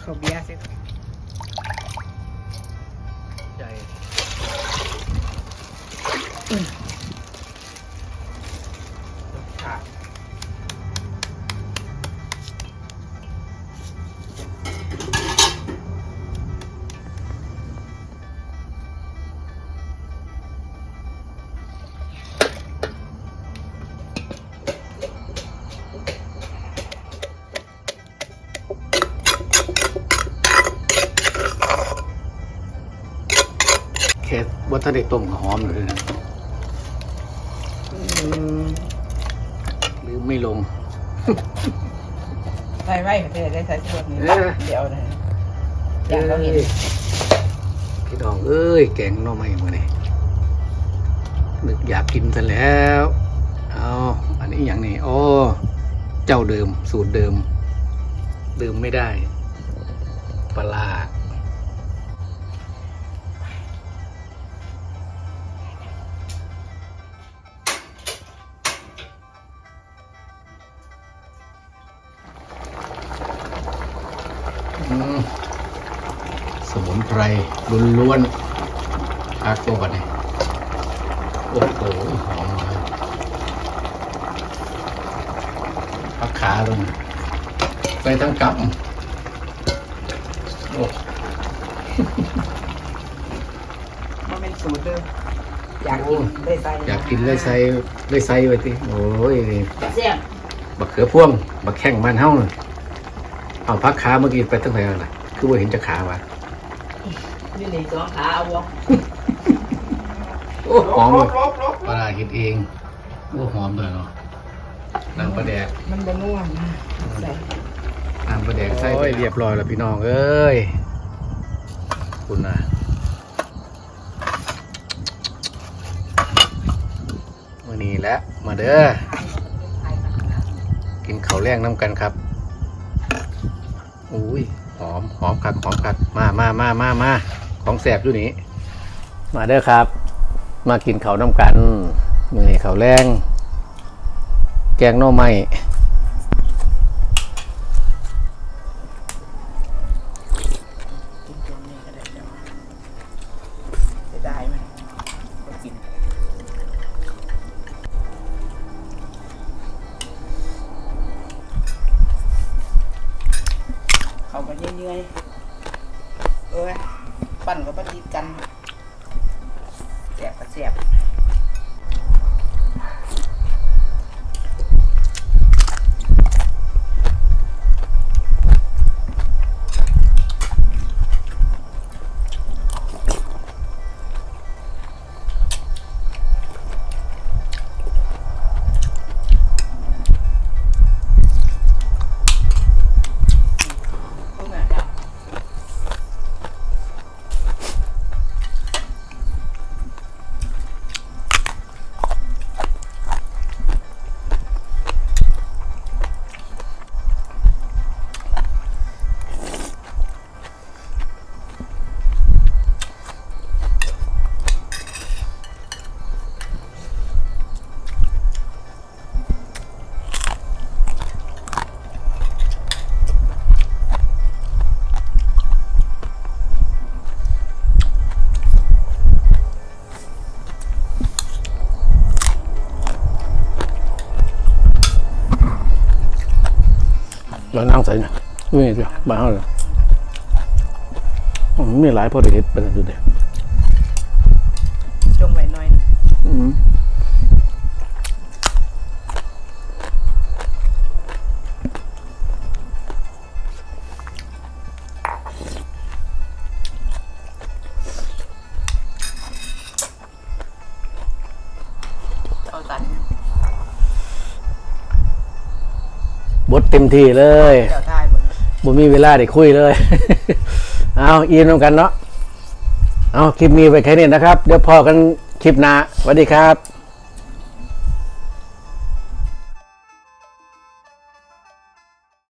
เขาเบียร์สร็จใหญ่ แค่วัฒนได้ต้มก็หอมเลยนะหรือไม่ลงใส่ไว้ก็จะได้ใส่ส่วนนี้เออเดี๋ยวนะอย่างเราเห็นพี่น้องเอ้ย แกงหน่อไม้มาเนี่ยนึกอยากกินซะแล้วเอาอันนี้อย่างนี้โอ้เจ้าเดิมสูตรเดิมดื่มไม่ได้ปลา สมุนไพรล้วนๆพักตัวก่อนนี่โอ้โหหอมมากพักขาลงใส่ทั้งกับโอ้มันเป็นสูตรเด้ออยากกินได้ใส่อยากกินเลยใส่เลยใส่ไว้ติโอ้ยนี่แซ่บบักเขือพ่วงบักแข้งมันเฮ้าน่ะ เอาพักขาเมื่อกี้ไปตั้งแต่อะไรคือว่าเห็นจะขาวะนี่นี่สองขาเอาวะโอ้หอมเลยปลาร้าเห็ดเองโอ้หอมเลยเนาะน้ำปลาแดกมันบนัวนะใส่น้ำปลาแดกใส่ไปเรียบร้อยแล้วพี่น้องเอ้ยคุณนะมื่อนี้แหละมาเด้อกินข้าวแรงน้ำกันครับ อุ้ยหอมหอมกัดหอมกัดมามามามามาของแสบอยู่นี้ มาเด้อครับ มากินเขาน้ำกันมือเขาแรง แกงน่อไม้ เขาก็เนื่อยๆเอ้ย ปั่นก็บัติดกันแสบก็แสบ เรานั่งใส่เนี่ยนี่จ้ะบ้าเอาเลยไมมีหลายพอดีเห็ดเปแล้วดูเด็จ บดเต็มที่เลยเดี๋ยวทายหมดบ่มีเวลาได้คุยเลย เอาอินนำกันเนาะเอาคลิปนี้ไปแค่นี้นะครับ เดี๋ยวพอกันคลิปหน้าสวัสดีครับ